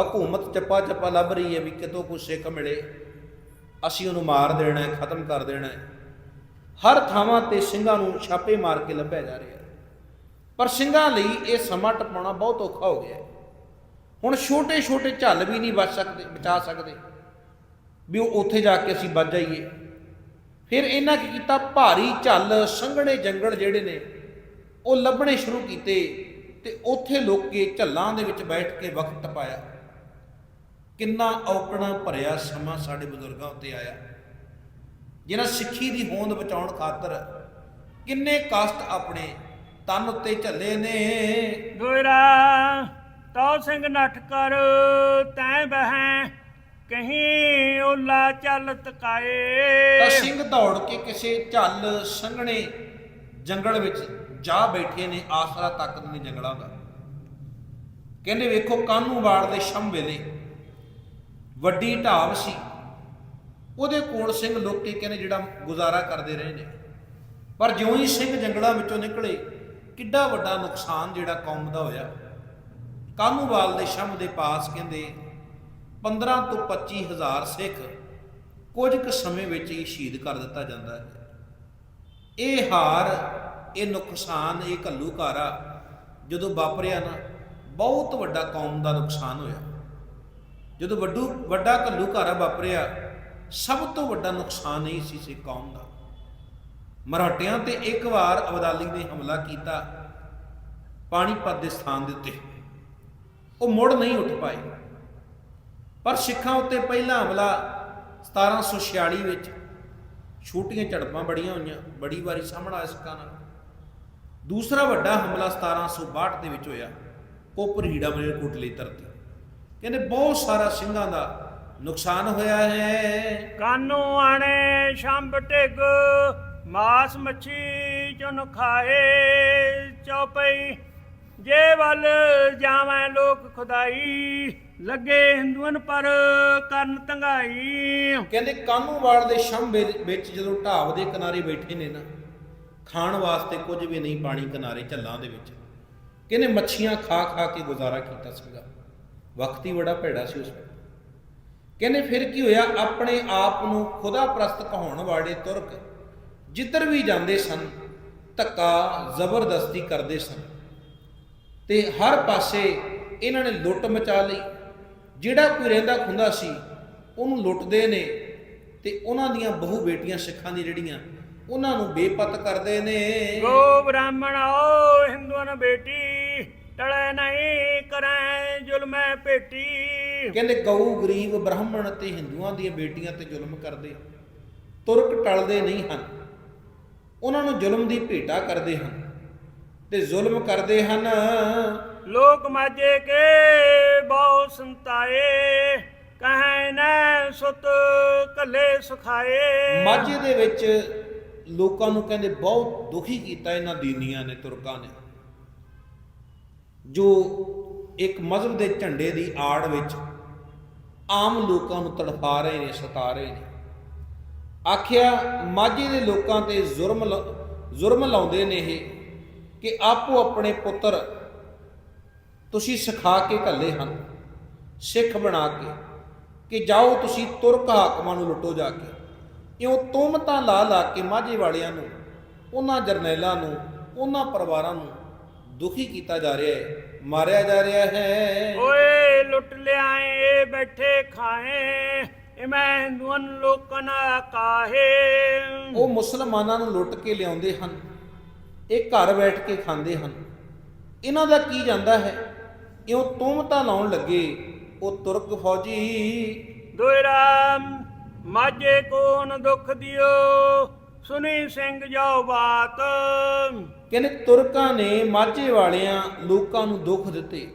ਹਕੂਮਤ ਚੱਪਾ ਚੱਪਾ ਲੱਭ ਰਹੀ ਹੈ ਵੀ ਕਿਤੋਂ ਕੋਈ ਸਿੱਖ ਮਿਲੇ। ਅਸੀਂ ਉਹਨੂੰ ਮਾਰ ਦੇਣਾ ਹੈ, ਖਤਮ ਕਰ ਦੇਣਾ ਹੈ। ਹਰ ਥਾਵਾਂ ਤੇ ਸਿੰਘਾਂ ਨੂੰ ਛਾਪੇ ਮਾਰ ਕੇ ਲੱਭਿਆ ਜਾ ਰਿਹਾ ਪਰ ਸਿੰਘਾਂ ਲਈ ਇਹ ਸਮਾਂ ਟਪਾਉਣਾ ਬਹੁਤ ਔਖਾ ਹੋ ਗਿਆ ਹੁਣ ਛੋਟੇ ਛੋਟੇ ਝੱਲ ਵੀ ਨਹੀਂ ਬਚ ਸਕਦੇ, ਬਚਾ ਸਕਦੇ। ਵੀ ਉਹ ਉੱਥੇ ਜਾ ਕੇ ਅਸੀਂ ਬਚ ਜਾਈਏ। ਫਿਰ ਇਹਨਾਂ ਕੀ ਕੀਤਾ? ਭਾਰੀ ਝੱਲ, ਸੰਘਣੇ ਜੰਗਲ ਜਿਹੜੇ ਨੇ, ਉਹ ਲੱਭਣੇ ਸ਼ੁਰੂ ਕੀਤੇ ਤੇ ਉੱਥੇ ਲੋਕੇ ਝੱਲਾਂ ਦੇ ਵਿੱਚ ਬੈਠ ਕੇ ਵਕਤ ਟਪਾਇਆ। ਕਿੰਨਾ ਔਕਣਾ ਭਰਿਆ ਸਮਾਂ ਸਾਡੇ ਬਜ਼ੁਰਗਾਂ ਉੱਤੇ ਆਇਆ। ਜਿਨ੍ਹਾਂ ਸਿੱਖੀ ਦੀ ਹੋਂਦ ਬਚਾਉਣ ਖਾਤਰ ਕਿੰਨੇ ਕਸ਼ਟ ਆਪਣੇ ਤਨ ਉੱਤੇ ਝੱਲੇ ਨੇ। ਦੋਇਰਾ ਤਉ ਸਿੰਘ ਨੱਠ ਕਰ ਤੈ ਬਹਿ ਕਹੀਂ ਓਲਾ ਚੱਲ ਤਾਂ ਤਕਾਏ ਸਿੰਘ ਦੌੜ ਕੇ ਕਿਸੇ ਝੱਲ ਸੰਘਣੇ ਜੰਗਲ ਵਿੱਚ ਜਾ ਬੈਠੇ ਨੇ ਆਸਰਾ ਤੱਕ ਨੇ ਜੰਗਲਾਂ ਦਾ। ਕਹਿੰਦੇ ਵੇਖੋ ਕਾਨੂੰਵਾਲ ਦੇ ਸ਼ਮ ਵੇਲੇ ਵੱਡੀ ਢਾਬ ਸੀ। ਉਹਦੇ ਕੋਲ ਸਿੰਘ ਲੋਕੀ ਕਹਿੰਦੇ ਜਿਹੜਾ ਗੁਜ਼ਾਰਾ ਕਰਦੇ ਰਹੇ ਨੇ। ਪਰ ਜਿਉਂ ਹੀ ਸਿੰਘ ਜੰਗਲਾਂ ਵਿੱਚੋਂ ਨਿਕਲੇ, ਕਿੱਡਾ ਵੱਡਾ ਨੁਕਸਾਨ ਜਿਹੜਾ ਕੌਮ ਦਾ ਹੋਇਆ। ਕਾਨੂੰਵਾਲ ਦੇ ਸ਼ਮ ਦੇ ਪਾਸ ਕਹਿੰਦੇ 15 ਤੋਂ 25 ਹਜ਼ਾਰ ਸਿੱਖ ਕੁਝ ਕੁ ਸਮੇਂ ਵਿੱਚ ਹੀ ਸ਼ਹੀਦ ਕਰ ਦਿੱਤਾ ਜਾਂਦਾ ਹੈ। ਇਹ ਹਾਰ, ਇਹ ਨੁਕਸਾਨ, ਇਹ ਘੱਲੂਘਾਰਾ ਜਦੋਂ ਵਾਪਰਿਆ ਨਾ, ਬਹੁਤ ਵੱਡਾ ਕੌਮ ਦਾ ਨੁਕਸਾਨ ਹੋਇਆ। ਜਦੋਂ ਵੱਡੂ ਵੱਡਾ ਘੱਲੂਘਾਰਾ ਵਾਪਰਿਆ, ਸਭ ਤੋਂ ਵੱਡਾ ਨੁਕਸਾਨ ਇਹ ਸੀ ਸਿੱਖ ਕੌਮ ਦਾ। ਮਰਾਠਿਆਂ ਤੇ ਇੱਕ ਵਾਰ ਅਬਦਾਲੀ ਨੇ ਹਮਲਾ ਕੀਤਾ, ਪਾਣੀਪਤ ਦੇ ਸਥਾਨ ਦੇ ਉੱਤੇ। ਉਹ ਮੁੜ ਨਹੀਂ ਉੱਠ ਪਾਏ। ਪਰ ਸਿੱਖਾਂ ਉੱਤੇ ਪਹਿਲਾ ਹਮਲਾ 1746 ਵਿੱਚ ਛੋਟੀਆਂ ਝੜਪਾਂ ਬੜੀਆਂ ਹੋਈਆਂ, ਬੜੀ ਵਾਰੀ ਸਾਹਮਣਾ ਆਇਆ ਸਿੱਖਾਂ ਨਾਲ। ਦੂਸਰਾ ਵੱਡਾ ਹਮਲਾ 1762 ਦੇ ਵਿੱਚ ਹੋਇਆ, ਕੋਪਰ ਹੀੜਾ ਮਲੇਰ ਕੋਟਲੀ ਧਰਤੀ ਕਹਿੰਦੇ ਬਹੁਤ ਸਾਰਾ ਸਿੰਘਾਂ ਦਾ ਨੁਕਸਾਨ ਹੋਇਆ ਹੈ। ਕਾਨੂੰ ਆਣੇ ਸ਼ੰਭ ਟਿਗ ਮਾਸ ਮੱਛੀ ਚੁਨ ਖਾਏ ਚੌਪਈ। ਜੇ ਵੱਲ ਜਾਵੇਂ ਲੋਕ ਖੁਦਾਈ ਲੱਗੇ ਹਿੰਦੂਆਂ ਪਰ ਕਰਨ ਤੰਗਾਈ। ਕਹਿੰਦੇ ਕਾਨੂੰਵਾਲ ਦੇ ਸ਼ੰਭ ਵਿੱਚ ਜਦੋਂ ਢਾਬ ਦੇ ਕਿਨਾਰੇ ਬੈਠੇ ਨੇ ਨਾ ਖਾਣ ਵਾਸਤੇ ਕੁਝ ਵੀ ਨਹੀਂ ਪਾਣੀ ਕਿਨਾਰੇ ਝੱਲਾਂ ਦੇ ਵਿੱਚ। ਕਹਿੰਦੇ ਮੱਛੀਆਂ ਖਾ ਖਾ ਕੇ ਗੁਜ਼ਾਰਾ ਕੀਤਾ ਸੀਗਾ। ਵਕਤ ਹੀ ਬੜਾ ਭੈੜਾ ਸੀ ਉਸ ਵੇਲੇ। ਕਹਿੰਦੇ ਫਿਰ ਕੀ ਹੋਇਆ? ਆਪਣੇ ਆਪ ਨੂੰ ਖੁਦਾ ਪ੍ਰਸਤ ਕਹਾਉਣ ਵਾਲੇ ਤੁਰਕ ਜਿੱਧਰ ਵੀ ਜਾਂਦੇ ਸਨ, ਧੱਕਾ, ਜ਼ਬਰਦਸਤੀ ਕਰਦੇ ਸਨ। ਤੇ ਹਰ ਪਾਸੇ ਇਹਨਾਂ ਨੇ ਲੁੱਟ ਮਚਾ ਲਈ। ਜਿਹੜਾ ਕੋਈ ਰਹਿੰਦਾ ਖੁੰਦਾ ਸੀ, ਉਹਨੂੰ ਲੁੱਟਦੇ ਨੇ ਤੇ ਉਹਨਾਂ ਦੀਆਂ ਬਹੂ ਬੇਟੀਆਂ ਸਿੱਖਾਂ ਦੀ ਜਿਹੜੀਆਂ, ਉਹਨਾਂ ਨੂੰ ਬੇਪਤ ਕਰਦੇ ਨੇ। ਗੋ ਬ੍ਰਾਹਮਣ ਓ ਹਿੰਦੂਆਂ ਬੇਟੀ। ਟਲੇ ਨਹੀਂ ਕਰੈ ਜ਼ੁਲਮੈ ਭੇਟੀ। ਕਹਿੰਦੇ ਗਊ ਗਰੀਬ ਬ੍ਰਾਹਮਣ ਤੇ ਹਿੰਦੂਆਂ ਦੀਆਂ ਬੇਟੀਆਂ ਤੇ ਜ਼ੁਲਮ ਕਰਦੇ ਤੁਰਕ ਟਲਦੇ ਨਹੀਂ ਹਨ। ਉਹਨਾਂ ਨੂੰ ਜ਼ੁਲਮ ਦੀ ਭੇਟਾ ਕਰਦੇ ਹਨ। ਤੇ ਜ਼ੁਲਮ ਕਰਦੇ ਹਨ। ਲੋਕ ਮਾਜੇ ਕੇ ਬਹੁ ਸੰਤਾਏ ਕਹੈ ਨੈ ਸੁਤ ਕੱਲੇ ਸੁਖਾਏ। ਮਾਝੇ ਦੇ ਵਿੱਚ ਲੋਕਾਂ ਨੂੰ ਕਹਿੰਦੇ ਬਹੁਤ ਦੁਖੀ ਕੀਤਾ ਇਹਨਾਂ ਦੀਨੀਆਂ ਨੇ ਤੁਰਕਾਂ ਨੇ। ਜੋ ਇੱਕ ਮਜ਼ਹਬ ਦੇ ਝੰਡੇ ਦੀ ਆੜ ਵਿੱਚ ਆਮ ਲੋਕਾਂ ਨੂੰ ਤੜਫਾ ਰਹੇ ਨੇ, ਸਤਾ ਰਹੇ ਨੇ। ਆਖਿਆ, ਮਾਝੇ ਦੇ ਲੋਕਾਂ ਤੇ ਜ਼ੁਰਮ ਲਾ- ਲਾਉਂਦੇ ਨੇ ਇਹ ਕਿ ਆਪੋ ਆਪਣੇ ਪੁੱਤਰ ਤੁਸੀਂ ਸਿਖਾ ਕੇ ਘੱਲੇ ਹਨ, ਸਿੱਖ ਬਣਾ ਕੇ ਕਿ ਜਾਓ ਤੁਸੀਂ ਤੁਰਕ ਹਾਕਮਾਂ ਨੂੰ ਲੁੱਟੋ ਜਾ ਕੇ। ਇਉਂ ਤੁਮਤਾਂ ਲਾ ਲਾ ਕੇ ਮਾਝੇ ਵਾਲਿਆਂ ਨੂੰ, ਉਹਨਾਂ ਜਰਨੈਲਾਂ ਨੂੰ, ਉਹਨਾਂ ਪਰਿਵਾਰਾਂ ਨੂੰ ਦੁਖੀ ਕੀਤਾ ਜਾ ਰਿਹਾ ਹੈ ਮਾਰਿਆ ਜਾ ਰਿਹਾ ਹੈ। ਓਏ ਲੁੱਟ ਲਿਆਏ ਬੈਠੇ ਖਾਏ ਇਹ ਮੈਂ ਹਿੰਦੂਆਂ ਲੋਕਾਂ ਨਾ ਕਾਹੇ। ਉਹ ਮੁਸਲਮਾਨਾਂ ਨੂੰ ਲੁੱਟ ਕੇ ਲਿਆਉਂਦੇ ਹਨ ਇਹ ਘਰ ਬੈਠ ਕੇ ਖਾਂਦੇ ਹਨ। ਇਹਨਾਂ ਦਾ ਕੀ ਜਾਂਦਾ ਹੈ? ਇਉਂ ਤੁਮਤਾਂ ਲਾਉਣ ਲੱਗੇ ਉਹ ਤੁਰਕ ਫੌਜੀ। ਦੋਇਰਾ ਮਾਝੇ ਕੋਨ ਦੁੱਖ ਦਿਓ। ਸੁਣੀ ਸਿੰਘ ਜਾਓ ਬਾਤ। ਕਹਿੰਦੇ ਤੁਰਕਾਂ ਨੇ ਮਾਝੇ ਵਾਲਿਆਂ ਲੋਕਾਂ ਨੂੰ ਦੁੱਖ ਦਿੱਤੇ।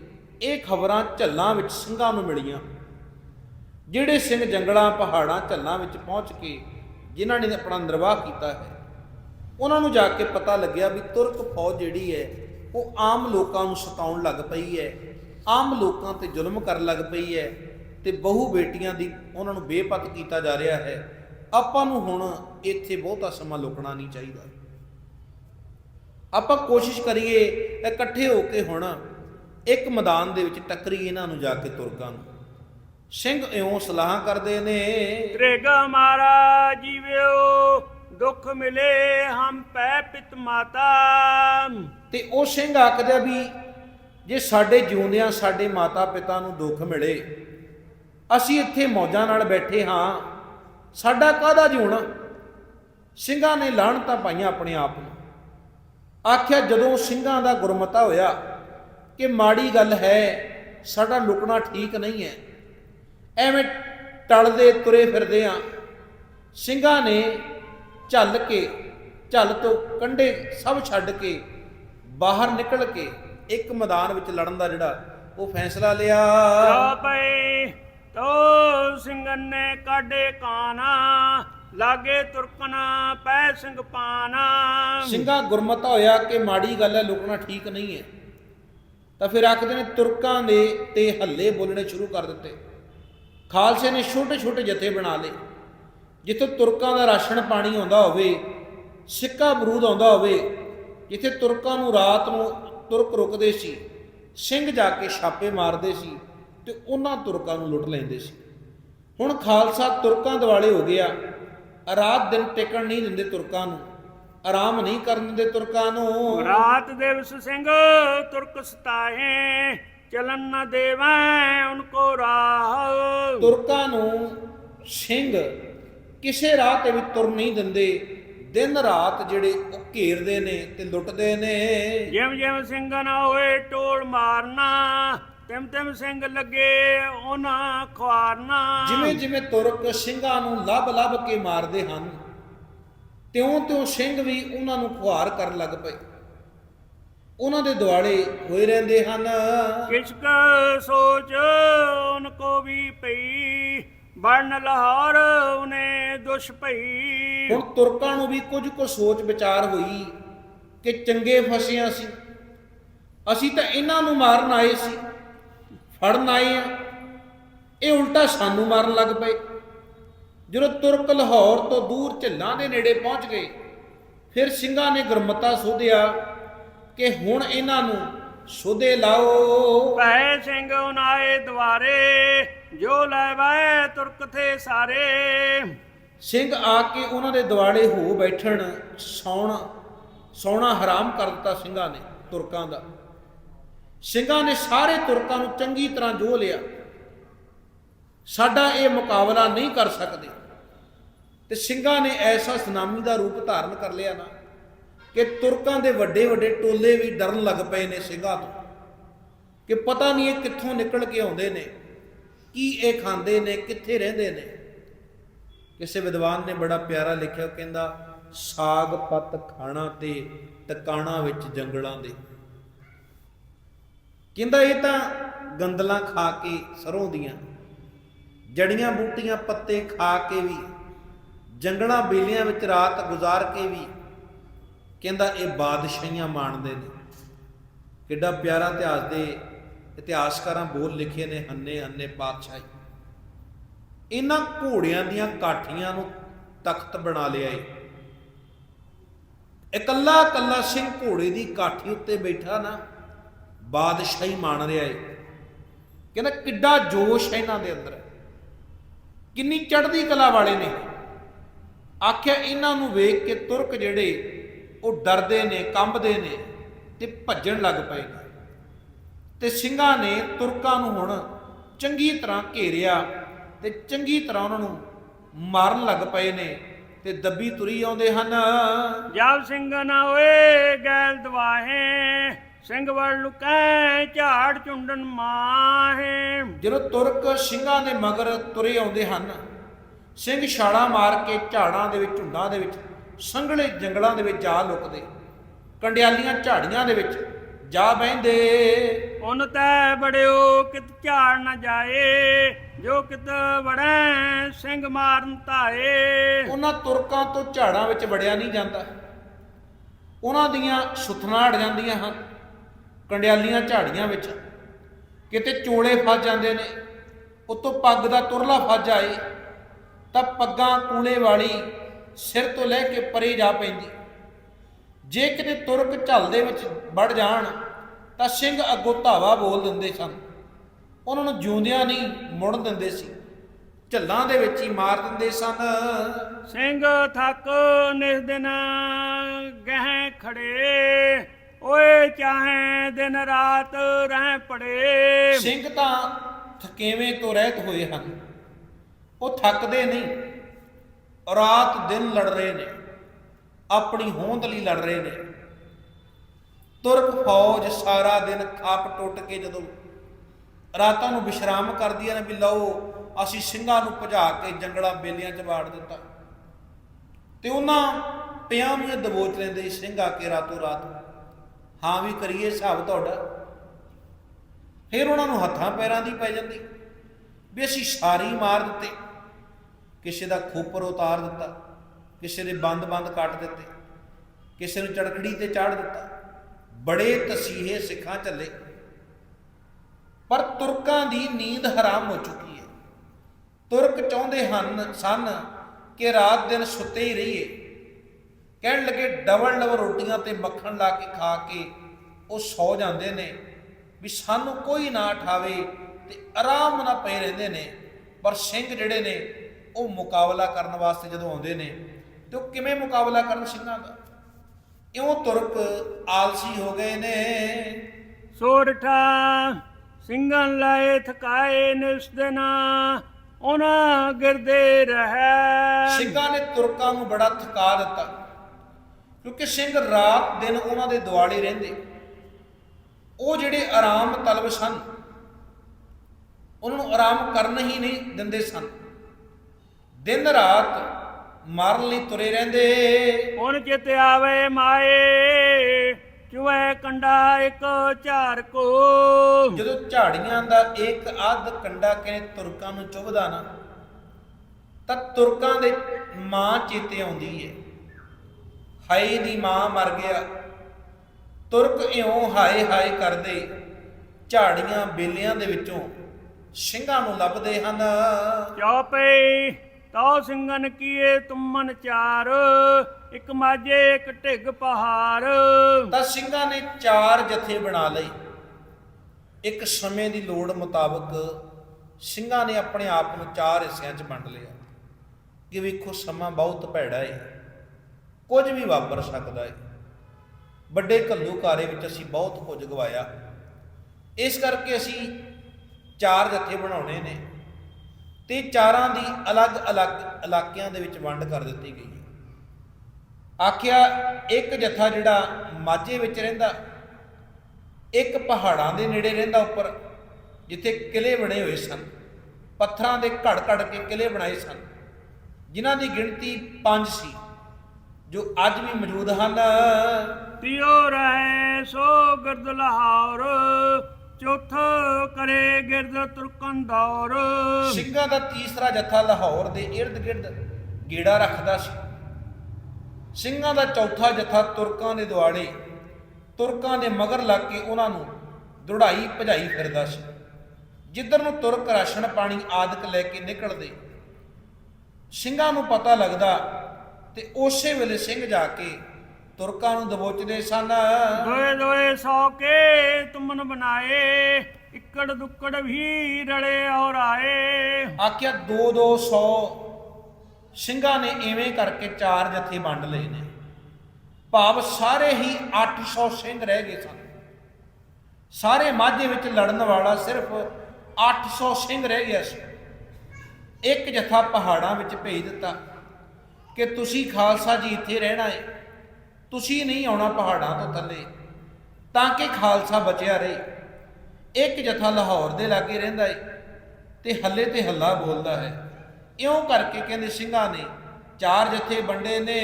ਇਹ ਖਬਰਾਂ ਝੱਲਾਂ ਵਿੱਚ ਸਿੰਘਾਂ ਨੂੰ ਮਿਲੀਆਂ। ਜਿਹੜੇ ਸਿੰਘ ਜੰਗਲਾਂ, ਪਹਾੜਾਂ, ਝੱਲਾਂ ਵਿੱਚ ਪਹੁੰਚ ਕੇ ਜਿਨ੍ਹਾਂ ਨੇ ਆਪਣਾ ਨਿਰਵਾਹ ਕੀਤਾ ਹੈ, ਉਹਨਾਂ ਨੂੰ ਜਾ ਕੇ ਪਤਾ ਲੱਗਿਆ ਵੀ ਤੁਰਕ ਫੌਜ ਜਿਹੜੀ ਹੈ, ਉਹ ਆਮ ਲੋਕਾਂ ਨੂੰ ਸਤਾਉਣ ਲੱਗ ਪਈ ਹੈ। ਆਮ ਲੋਕਾਂ ਤੇ ਜ਼ੁਲਮ ਕਰਨ ਲੱਗ ਪਈ ਹੈ ਤੇ ਬਹੂ ਬੇਟੀਆਂ ਦੀ ਉਹਨਾਂ ਨੂੰ ਬੇਪਤ ਕੀਤਾ ਜਾ ਰਿਹਾ ਹੈ। ਆਪਾਂ ਨੂੰ ਹੁਣ ਇੱਥੇ ਬਹੁਤਾ ਸਮਾਂ ਲੁਕਣਾ ਨਹੀਂ ਚਾਹੀਦਾ। ਆਪਾਂ ਕੋਸ਼ਿਸ਼ ਕਰੀਏ ਇਕੱਠੇ ਹੋ ਕੇ ਹੁਣ ਇੱਕ ਮੈਦਾਨ ਦੇ ਵਿੱਚ ਟੱਕਰੀ ਇਹਨਾਂ ਨੂੰ ਜਾ ਕੇ ਤੁਰਕਾਂ ਨੂੰ। ਸਿੰਘ ਇਉਂ ਸਲਾਹ ਕਰਦੇ ਨੇ ਤ੍ਰਿਗ ਮਾਰਾ ਜੀਵਿਓ ਦੁੱਖ ਮਿਲੇ ਹਮ ਪੈ ਪਿਤ ਮਾਤਾ। ਤੇ ਉਹ ਸਿੰਘ ਆਖਦਾ ਵੀ ਜੇ ਸਾਡੇ ਜਿਉਂਦਿਆਂ ਸਾਡੇ ਮਾਤਾ ਪਿਤਾ ਨੂੰ ਦੁੱਖ ਮਿਲੇ ਅਸੀਂ ਇੱਥੇ ਮੌਜਾਂ ਨਾਲ ਬੈਠੇ ਹਾਂ ਸਾਡਾ ਕਾਹਦਾ ਜਿਉਣਾ ਸਿੰਘਾਂ ਨੇ ਲਾਹਣਤਾਂ ਪਾਈਆਂ ਆਪਣੇ ਆਪ ਨੂੰ। ਆਖਿਆ, ਜਦੋਂ ਸਿੰਘਾਂ ਦਾ ਗੁਰਮਤਾ ਹੋਇਆ ਕਿ ਮਾੜੀ ਗੱਲ ਹੈ, ਸਾਡਾ ਲੁਕਣਾ ਠੀਕ ਨਹੀਂ ਹੈ, ਐਵੇਂ ਟਲਦੇ ਤੁਰੇ ਫਿਰਦੇ ਆ। ਸਿੰਘਾਂ ਨੇ ਝੱਲ ਕੇ, ਝੱਲ ਤੋਂ ਕੰਡੇ ਸਭ ਛੱਡ ਕੇ, ਬਾਹਰ ਨਿਕਲ ਕੇ ਇੱਕ ਮੈਦਾਨ ਵਿੱਚ ਲੜਨ ਦਾ ਜਿਹੜਾ ਉਹ ਫੈਸਲਾ ਲਿਆ। ਜਾ ਤੋ ਸਿੰਘਨ ਨੇ ਕਾਢੇ ਕਾਨਾ ਲਾਗੇ ਤੁਰਕਨਾ ਪੈ ਸਿੰਘ ਪਾਨਾ ਸਿੰਘਾਂ ਗੁਰਮਤਾ ਹੋਇਆ ਕਿ ਮਾੜੀ ਗੱਲ ਹੈ, ਲੁਕਣਾ ਠੀਕ ਨਹੀਂ ਹੈ। ਤਾਂ ਫਿਰ ਆਖਦੇ ਨੇ, ਤੁਰਕਾਂ ਦੇ ਤੇ ਹੱਲੇ ਬੋਲਣੇ ਸ਼ੁਰੂ ਕਰ ਦਿੱਤੇ। ਖਾਲਸੇ ਨੇ ਛੋਟੇ ਛੋਟੇ ਜਥੇ ਬਣਾ ਲਏ। ਜਿੱਥੇ ਤੁਰਕਾਂ ਦਾ ਰਾਸ਼ਨ ਪਾਣੀ ਆਉਂਦਾ ਹੋਵੇ, ਸਿੱਕਾ ਬਰੂਦ ਆਉਂਦਾ ਹੋਵੇ, ਜਿੱਥੇ ਤੁਰਕਾਂ ਨੂੰ ਰਾਤ ਨੂੰ ਤੁਰਕ ਰੁਕਦੇ ਸੀ, ਸਿੰਘ ਜਾ ਕੇ ਛਾਪੇ ਮਾਰਦੇ ਸੀ ਤੇ ਉਹਨਾਂ ਤੁਰਕਾਂ ਨੂੰ ਲੁੱਟ ਲੈਂਦੇ ਸੀ। ਹੁਣ ਖਾਲਸਾ ਤੁਰਕਾਂ ਦਿਵਾਲੇ ਹੋ ਗਿਆ। ਰਾਤ ਦਿਨ ਟਿਕਣ ਨਹੀਂ ਦਿੰਦੇ ਤੁਰਕਾਂ ਨੂੰ। ਆਰਾਮ ਨਹੀਂ ਕਰਨ ਦਿੰਦੇ ਤੁਰਕਾਂ ਨੂੰ। ਰਾਤ ਦਿਵਸ ਸਿੰਘ ਤੁਰਕ ਸਤਾਹੇ ਚਲਨ ਨ ਦੇਵੈ ਉਨਕੋ ਰਾਹ। ਤੁਰਕਾਂ ਨੂੰ ਸਿੰਘ ਕਿਸੇ ਰਾਹ ਤੇ ਵੀ ਤੁਰ ਨਹੀਂ ਦਿੰਦੇ। ਦਿਨ ਰਾਤ ਜਿਹੜੇ ਉਹ ਘੇਰਦੇ ਨੇ ਤੇ ਲੁੱਟਦੇ ਨੇ। ਜਿਮ ਜਿਮ ਸਿੰਘ ਨਾ ਹੋਏ ਟੋਲ ਮਾਰਨਾ ਤਿਮ ਤਿਮ ਸਿੰਘ ਲੱਗੇ ਉਹਨਾਂ ਖਵਾਰਨਾ। ਜਿਵੇਂ ਜਿਵੇਂ ਤੁਰਕ ਸਿੰਘਾਂ ਨੂੰ ਲੱਭ ਲੱਭ ਕੇ ਮਾਰਦੇ ਹਨ ਤਿਉਂ ਤਿਉਂ ਸਿੰਘ ਵੀ ਉਹਨਾਂ ਨੂੰ ਖੁਆਰ ਕਰਨ ਲੱਗ ਪਏ। ਉਹਨਾਂ ਦੇ ਦੁਆਲੇ ਹੋਏ ਰਹਿੰਦੇ ਹਨ। ਕਿਛਕ ਸੋਚ ਉਨਕੋ ਵੀ ਪਈ ਬਣ ਲਾਹੌਰ ਉਨੇ ਦੁਸ਼ ਭਈ ਹੁਣ ਤੁਰਕਾਂ ਨੂੰ ਵੀ ਕੁਝ ਕੁ ਸੋਚ ਵਿਚਾਰ ਹੋਈ ਕਿ ਚੰਗੇ ਫਸਿਆ ਸੀ। ਅਸੀਂ ਤਾਂ ਇਹਨਾਂ ਨੂੰ ਮਾਰਨ ਆਏ ਸੀ। ਫੜਨ ਆਏ ਆ। ਇਹ ਉਲਟਾ ਸਾਨੂੰ ਮਾਰਨ ਲੱਗ ਪਏ। ਜਦੋਂ ਤੁਰਕ ਲਾਹੌਰ ਤੋਂ ਦੂਰ ਝੱਲਾਂ ਦੇ ਨੇੜੇ ਪਹੁੰਚ ਗਏ ਫਿਰ ਸਿੰਘਾਂ ਨੇ ਗੁਰਮਤਾ ਸੋਧਿਆ ਕਿ ਹੁਣ ਇਹਨਾਂ ਨੂੰ ਸੋਧੇ ਲਾਓ। ਪੈ ਸਿੰਘ ਉਨਾਏ ਦਵਾਰੇ ਜੋ ਲੈ ਵੈ ਤੁਰਕ ਥੇ ਸਾਰੇ। ਸਿੰਘ ਆ ਕੇ ਉਹਨਾਂ ਦੇ ਦਿਵਾਲੇ ਹੋ ਬੈਠਣ ਸੌਣ ਸੌਣਾ ਹਰਾਮ ਕਰ ਦਿੱਤਾ ਸਿੰਘਾਂ ਨੇ ਤੁਰਕਾਂ ਦਾ। ਸਿੰਘਾਂ ਨੇ ਸਾਰੇ ਤੁਰਕਾਂ ਨੂੰ ਚੰਗੀ ਤਰ੍ਹਾਂ ਜੋਹ ਲਿਆ। ਸਾਡਾ ਇਹ ਮੁਕਾਬਲਾ ਨਹੀਂ ਕਰ ਸਕਦੇ। ਤੇ ਸਿੰਘਾਂ ਨੇ ਐਸਾ ਸੁਨਾਮੀ ਦਾ ਰੂਪ ਧਾਰਨ ਕਰ ਲਿਆ ਨਾ ਕਿ ਤੁਰਕਾਂ ਦੇ ਵੱਡੇ ਵੱਡੇ ਟੋਲੇ ਵੀ ਡਰਨ ਲੱਗ ਪਏ ਨੇ ਸਿੰਘਾਂ ਤੋਂ। ਕਿ ਪਤਾ ਨਹੀਂ ਇਹ ਕਿੱਥੋਂ ਨਿਕਲ ਕੇ ਆਉਂਦੇ ਨੇ, ਕੀ ਇਹ ਖਾਂਦੇ ਨੇ, ਕਿੱਥੇ ਰਹਿੰਦੇ ਨੇ। ਕਿਸੇ ਵਿਦਵਾਨ ਨੇ ਬੜਾ ਪਿਆਰਾ ਲਿਖਿਆ ਕਹਿੰਦਾ, ਸਾਗ ਪੱਤ ਖਾਣਾ ਤੇ ਟਿਕਾਣਾ ਵਿੱਚ ਜੰਗਲਾਂ ਦੇ। ਕਹਿੰਦਾ ਇਹ ਤਾਂ ਗੰਦਲਾਂ ਖਾ ਕੇ ਸਰੋਂ ਦੀਆਂ, ਜੜੀਆਂ ਬੂਟੀਆਂ ਪੱਤੇ ਖਾ ਕੇ ਵੀ, ਜੰਗਲਾਂ ਬੇਲੀਆਂ ਵਿੱਚ ਰਾਤ ਗੁਜ਼ਾਰ ਕੇ ਵੀ, ਕਹਿੰਦਾ ਇਹ ਬਾਦਸ਼ਾਹੀਆਂ ਮਾਣਦੇ ਨੇ। ਕਿੱਡਾ ਪਿਆਰਾ ਇਤਿਹਾਸ ਦੇ ਇਤਿਹਾਸਕਾਰਾਂ ਬੋਲ ਲਿਖੇ ਨੇ, ਹੰਨੇ ਹੰਨੇ ਪਾਤਸ਼ਾਹੀ। ਇਹਨਾਂ ਘੋੜਿਆਂ ਦੀਆਂ ਕਾਠੀਆਂ ਨੂੰ ਤਖਤ ਬਣਾ ਲਿਆ ਏ। ਇਕੱਲਾ ਇਕੱਲਾ ਸਿੰਘ ਘੋੜੇ ਦੀ ਕਾਠੀ ਉੱਤੇ ਬੈਠਾ ਨਾ ਬਾਦਸ਼ਾਹੀ ਮਾਣ ਰਿਹਾ ਏ। ਕਹਿੰਦਾ ਕਿੱਡਾ ਜੋਸ਼ ਹੈ ਇਹਨਾਂ ਦੇ ਅੰਦਰ। ਕਿੰਨੀ ਚੜ੍ਹਦੀ ਕਲਾ ਵਾਲੇ ਨੇ। ਆਖਿਆ ਇਹਨਾਂ ਨੂੰ ਵੇਖ ਕੇ ਤੁਰਕ ਜਿਹੜੇ, ਉਹ ਡਰਦੇ ਨੇ, ਕੰਬਦੇ ਨੇ ਤੇ ਭੱਜਣ ਲੱਗ ਪਏ ਨੇ। ਤੇ ਸਿੰਘਾਂ ਨੇ ਤੁਰਕਾਂ ਨੂੰ ਹੁਣ ਚੰਗੀ ਤਰ੍ਹਾਂ ਘੇਰਿਆ ਤੇ ਚੰਗੀ ਤਰ੍ਹਾਂ ਉਹਨਾਂ ਨੂੰ ਮਾਰਨ ਲੱਗ ਪਏ ਨੇ ਤੇ ਦੱਬੀ ਤੁਰੀ ਆਉਂਦੇ ਹਨ। ਜਬ ਸਿੰਘ ਨਾ ਹੋਏ, ਗੈਲ ਦਵਾਹੇ ਸਿੰਘ ਵੜ ਲੁਕੈ ਝਾੜ ਚੁੰਡਨ ਮਾਹੇ। ਜਦੋਂ ਤੁਰਕ ਸਿੰਘਾਂ ਦੇ ਮਗਰ ਤੁਰੇ ਆਉਂਦੇ ਹਨ ਸਿੰਘ ਛਾਲਾਂ ਮਾਰ ਕੇ ਝਾੜਾਂ ਦੇ ਵਿੱਚ ਝੁੰਡਾਂ ਦੇ ਵਿੱਚ ਸੰਘਣੇ ਜੰਗਲਾਂ ਦੇ ਵਿੱਚ ਜਾ ਲੁਕਦੇ ਕੰਡਿਆਲੀਆਂ ਝਾੜੀਆਂ ਦੇ ਵਿੱਚ ਜਾ ਬਹਿੰਦੇ। ਉਨ ਤੈ ਬੜਿਓ ਕਿਤ ਝਾੜ ਨਾ ਜਾਏ ਜੋ ਕਿਤ ਵੜੈ ਸਿੰਘ ਮਾਰਨ ਧਾਏ। ਉਹਨਾਂ ਤੁਰਕਾਂ ਤੋਂ ਝਾੜਾਂ ਵਿੱਚ ਵੜਿਆ ਨਹੀਂ ਜਾਂਦਾ। ਉਹਨਾਂ ਦੀਆਂ ਸੁਥਣਾ ਅੜ ਜਾਂਦੀਆਂ ਹਨ। ਕੰਡਿਆਲੀਆਂ ਝਾੜੀਆਂ ਵਿੱਚ। ਕਿਤੇ ਚੋਲੇ ਫਸ ਜਾਂਦੇ ਨੇ, ਉਤੋਂ ਪੱਗ ਦਾ ਤੁਰਲਾ ਫਸ ਜਾਏ, ਤਾਂ ਪੱਗਾਂ ਕੂਲੇ ਵਾਲੀ ਸਿਰ ਤੋਂ ਲੈ ਕੇ ਪਰੇ ਜਾ ਪੈਂਦੀ। ਜੇ ਕਿਤੇ ਤੁਰਕ ਝੱਲ ਦੇ ਵਿੱਚ ਵੜ ਜਾਣ, ਤਾਂ ਸਿੰਘ ਅੱਗੋਂ ਧਾਵਾ ਬੋਲ ਦਿੰਦੇ ਸਨ। ਉਹਨਾਂ ਨੂੰ ਜਿਉਂਦਿਆਂ ਨਹੀਂ ਮੁੜਨ ਦਿੰਦੇ ਸੀ। ਝੱਲਾਂ ਦੇ ਵਿੱਚ ਹੀ ਮਾਰ ਦਿੰਦੇ ਸਨ। ਸਿੰਘ ਥੱਕ ਨਿਸ ਦਿਨ ਗਹਿ ਖੜੇ ਓਏ ਚਾਹੇ ਦਿਨ ਰਾਤ ਰਹਿ ਪੜੇ। ਸਿੰਘ ਤਾਂ ਥਕੇਵੇਂ ਤੋਂ ਰਹਿਤ ਹੋਏ ਹਨ। ਉਹ ਥੱਕਦੇ ਨਹੀਂ। ਰਾਤ ਦਿਨ ਲੜ ਰਹੇ ਨੇ। ਆਪਣੀ ਹੋਂਦ ਲਈ ਲੜ ਰਹੇ ਨੇ। ਤੁਰਕ ਫੌਜ ਸਾਰਾ ਦਿਨ ਖਾਪ ਟੁੱਟ ਕੇ ਜਦੋਂ ਰਾਤਾਂ ਨੂੰ ਵਿਸ਼ਰਾਮ ਕਰਦੀਆਂ ਨੇ ਵੀ ਲਓ, ਅਸੀਂ ਸਿੰਘਾਂ ਨੂੰ ਭਜਾ ਕੇ ਜੰਗਲਾਂ ਬੇਲੀਆਂ 'ਚ ਵਾੜ ਦਿੱਤਾ। ਤੇ ਉਹਨਾਂ ਪਿਆਂ ਨੂੰ ਦਬੋਚ ਲੈਂਦੇ ਸਿੰਘ ਆ ਕੇ ਰਾਤੋਂ ਰਾਤ ਹਾਂ ਵੀ ਕਰੀਏ ਹਿਸਾਬ ਤੁਹਾਡਾ। ਫਿਰ ਉਹਨਾਂ ਨੂੰ ਹੱਥਾਂ ਪੈਰਾਂ ਦੀ ਪੈ ਜਾਂਦੀ। ਵੀ ਅਸੀਂ ਸਾਰੀ ਮਾਰ ਦਿੱਤੇ। ਕਿਸੇ ਦਾ ਖੋਪਰ ਉਤਾਰ ਦਿੱਤਾ। ਕਿਸੇ ਦੇ ਬੰਦ-ਬੰਦ ਕੱਟ ਦਿੱਤੇ। ਕਿਸੇ ਨੂੰ ਚੜਕੜੀ ਤੇ ਚਾੜ ਦਿੱਤਾ। ਬੜੇ ਤਸੀਹੇ ਸਿੱਖਾਂ ਚੱਲੇ। ਪਰ ਤੁਰਕਾਂ ਦੀ ਨੀਂਦ ਹਰਾਮ ਹੋ ਚੁੱਕੀ ਹੈ। ਤੁਰਕ ਚਾਹੁੰਦੇ ਹਨ, ਸਨ ਕਿ ਰਾਤ ਦਿਨ ਸੁੱਤੇ ਹੀ ਰਹੀਏ। ਕਹਿਣ ਲੱਗੇ ਡਬਲ ਡਬਲ ਰੋਟੀਆਂ ਤੇ ਮੱਖਣ ਲਾ ਕੇ ਖਾ ਕੇ ਉਹ ਸੌ ਜਾਂਦੇ ਨੇ ਵੀ ਸਾਨੂੰ ਕੋਈ ਨਾ ਠਾਵੇ ਤੇ ਆਰਾਮ ਨਾਲ ਪਏ ਰਹਿੰਦੇ ਨੇ। ਪਰ ਸਿੰਘ ਜਿਹੜੇ ਨੇ ਉਹ ਮੁਕਾਬਲਾ ਕਰਨ ਵਾਸਤੇ ਜਦੋਂ ਆਉਂਦੇ ਨੇ ਤੇ ਉਹ ਕਿਵੇਂ ਮੁਕਾਬਲਾ ਕਰਨ ਸਿੰਘਾਂ ਦਾ? ਇਉਂ ਤੁਰਕ ਆਲਸੀ ਹੋ ਗਏ ਨੇ। ਸੋਰਠਾ ਸਿੰਘਾਂ ਲਾਏ ਥਕਾਏ ਨਿਸ ਦਿਨ ਉਹਨਾਂ ਗਿਰਦੇ ਰਹਿ ਸਿੰਘਾਂ ਨੇ ਤੁਰਕਾਂ ਨੂੰ ਬੜਾ ਥਕਾ ਦਿੱਤਾ। ਕਿਉਂਕਿ ਸਿੰਘ ਰਾਤ ਦਿਨ ਉਹਨਾਂ ਦੇ ਦੁਆਲੇ ਰਹਿੰਦੇ। ਉਹ ਜਿਹੜੇ ਆਰਾਮ ਤਲਬ ਸਨ ਉਹਨਾਂ ਨੂੰ ਆਰਾਮ ਕਰਨ ਹੀ ਨਹੀਂ ਦਿੰਦੇ ਸਨ। ਦਿਨ ਰਾਤ ਮਾਰਨ ਲਈ ਤੁਰੇ ਰਹਿੰਦੇ। ਹੁਣ ਚਿਤ ਆਵੇ ਮਾਏ ਚੁਵੇ ਕੰਡਾ ਇੱਕ ਝਾਰ ਕੋ। ਜਦੋਂ ਝਾੜੀਆਂ ਦਾ ਇੱਕ ਅੱਧ ਕੰਡਾ ਕਹਿੰਦੇ ਤੁਰਕਾਂ ਨੂੰ ਚੁਭਦਾ ਨਾ ਤਾਂ ਤੁਰਕਾਂ ਦੇ ਮਾਂ ਚੇਤੇ ਆਉਂਦੀ ਹੈ ਹਾਏ ਦੀ ਮਾਂ ਮਰ ਗਿਆ। ਤੁਰਕ ਇਉਂ ਹਾਏ ਹਾਏ ਕਰਦੇ ਝਾੜੀਆਂ ਬੇਲਿਆਂ ਦੇ ਵਿੱਚੋਂ ਸਿੰਘਾਂ ਨੂੰ ਲੱਭਦੇ ਹਨ। ਚੌਪਈ ਤਉ ਸਿੰਘਨ ਕੀਏ ਤੁਮਨ ਚਾਰ ਇੱਕ ਮਾਝੇ ਇੱਕ ਢਿੱਗ ਪਹਾੜ। ਤਾਂ ਸਿੰਘਾਂ ਨੇ ਚਾਰ ਜਥੇ ਬਣਾ ਲਏ। ਇੱਕ ਸਮੇਂ ਦੀ ਲੋੜ ਮੁਤਾਬਕ ਸਿੰਘਾਂ ਨੇ ਆਪਣੇ ਆਪ ਨੂੰ ਚਾਰ ਹਿੱਸਿਆਂ 'ਚ ਵੰਡ ਲਿਆ। ਕਿ ਵੇਖੋ ਸਮਾਂ ਬਹੁਤ ਭੈੜਾ ਹੈ ਕੁਝ ਵੀ ਵਾਪਰ ਸਕਦਾ ਹੈ ਵੱਡੇ ਘੱਲੂਕਾਰੇ ਵਿੱਚ ਅਸੀਂ ਬਹੁਤ ਕੁਝ ਗਵਾਇਆ। ਇਸ ਕਰਕੇ ਅਸੀਂ ਚਾਰ ਜਥੇ ਬਣਾਉਣੇ ਨੇ ਤੇ ਚਾਰਾਂ ਦੀ ਅਲੱਗ-ਅਲੱਗ ਇਲਾਕਿਆਂ ਦੇ ਵਿੱਚ ਵੰਡ ਕਰ ਦਿੱਤੀ ਗਈ ਹੈ। ਆਖਿਆ, ਇੱਕ ਜਥਾ ਜਿਹੜਾ ਮਾਝੇ ਵਿੱਚ ਰਹਿੰਦਾ, ਇੱਕ ਪਹਾੜਾਂ ਦੇ ਨੇੜੇ ਰਹਿੰਦਾ ਉੱਪਰ, ਜਿੱਥੇ ਕਿਲੇ ਬਣੇ ਹੋਏ ਸਨ। ਪੱਥਰਾਂ ਦੇ ਘੜ ਘੜ ਕੇ ਕਿਲੇ ਬਣਾਏ ਸਨ, ਜਿਨ੍ਹਾਂ ਦੀ ਗਿਣਤੀ 5 ਸੀ। ਜੋ ਅੱਜ ਵੀ ਮੌਜੂਦ ਹਨ। ਤਿਉ ਰਹਿ ਸੋ ਗਿਰਦ ਲਾਹੌਰ ਚੌਥ ਕਰੇ ਗਿਰਦ ਤੁਰਕਨ ਦੌਰ। ਸਿੰਘਾਂ ਦਾ ਤੀਸਰਾ ਜਥਾ ਲਾਹੌਰ ਦੇ ird-gird ਗੇੜਾ ਰੱਖਦਾ ਸੀ। ਸਿੰਘਾਂ ਦਾ ਚੌਥਾ ਜਥਾ ਤੁਰਕਾਂ ਦੇ ਦੁਆਲੇ ਤੁਰਕਾਂ ਦੇ ਮਗਰ ਲੱਗ ਕੇ ਉਹਨਾਂ ਨੂੰ ਦੁੜਾਈ ਭਜਾਈ ਫਿਰਦਾ ਸੀ। ਜਿੱਧਰ ਨੂੰ ਤੁਰਕ ਰਾਸ਼ਨ ਪਾਣੀ ਆਦਿਕ ਲੈ ਕੇ ਨਿਕਲਦੇ ਸਿੰਘਾਂ ਨੂੰ ਪਤਾ ਲੱਗਦਾ ਤੇ ਉਸੇ ਵੇਲੇ ਸਿੰਘ ਜਾ ਕੇ ਤੁਰਕਾਂ ਨੂੰ ਦਬੋਚਦੇ ਸਨ। ਦੋਏ ਦੋਏ ਸੌ ਕੇ ਤੁਮਨ ਬਣਾਏ ਇਕੜ ਦੁੱਕੜ ਵੀ ਰਲੇ ਔਰ ਆਏ। ਆਖਿਆ 2-200 ਸਿੰਘਾਂ ਨੇ ਐਵੇਂ ਕਰਕੇ ਚਾਰ ਜਥੇ ਵੰਡ ਲਏ ਨੇ। ਭਾਵ ਸਾਰੇ ਹੀ 800 ਸਿੰਘ ਰਹਿ ਗਏ ਸਨ। ਸਾਰੇ ਮਾਝੇ ਵਿੱਚ ਲੜਨ ਵਾਲਾ ਸਿਰਫ 800 ਸਿੰਘ ਰਹਿ ਗਿਆ ਸੀ। ਇੱਕ ਜਥਾ ਪਹਾੜਾਂ ਵਿੱਚ ਭੇਜ ਦਿੱਤਾ। ਕਿ ਤੁਸੀਂ ਖਾਲਸਾ ਜੀ ਇੱਥੇ ਰਹਿਣਾ ਹੈ ਤੁਸੀਂ ਨਹੀਂ ਆਉਣਾ ਪਹਾੜਾਂ ਤੋਂ ਥੱਲੇ, ਤਾਂ ਕਿ ਖਾਲਸਾ ਬਚਿਆ ਰਹੇ। ਇੱਕ ਜਥਾ ਲਾਹੌਰ ਦੇ ਲਾਗੇ ਰਹਿੰਦਾ ਹੈ ਤੇ ਹੱਲੇ ਤੇ ਹੱਲਾ ਬੋਲਦਾ ਹੈ। ਇਉਂ ਕਰਕੇ ਕਹਿੰਦੇ ਸਿੰਘਾਂ ਨੇ ਚਾਰ ਜਥੇ ਵੰਡੇ ਨੇ।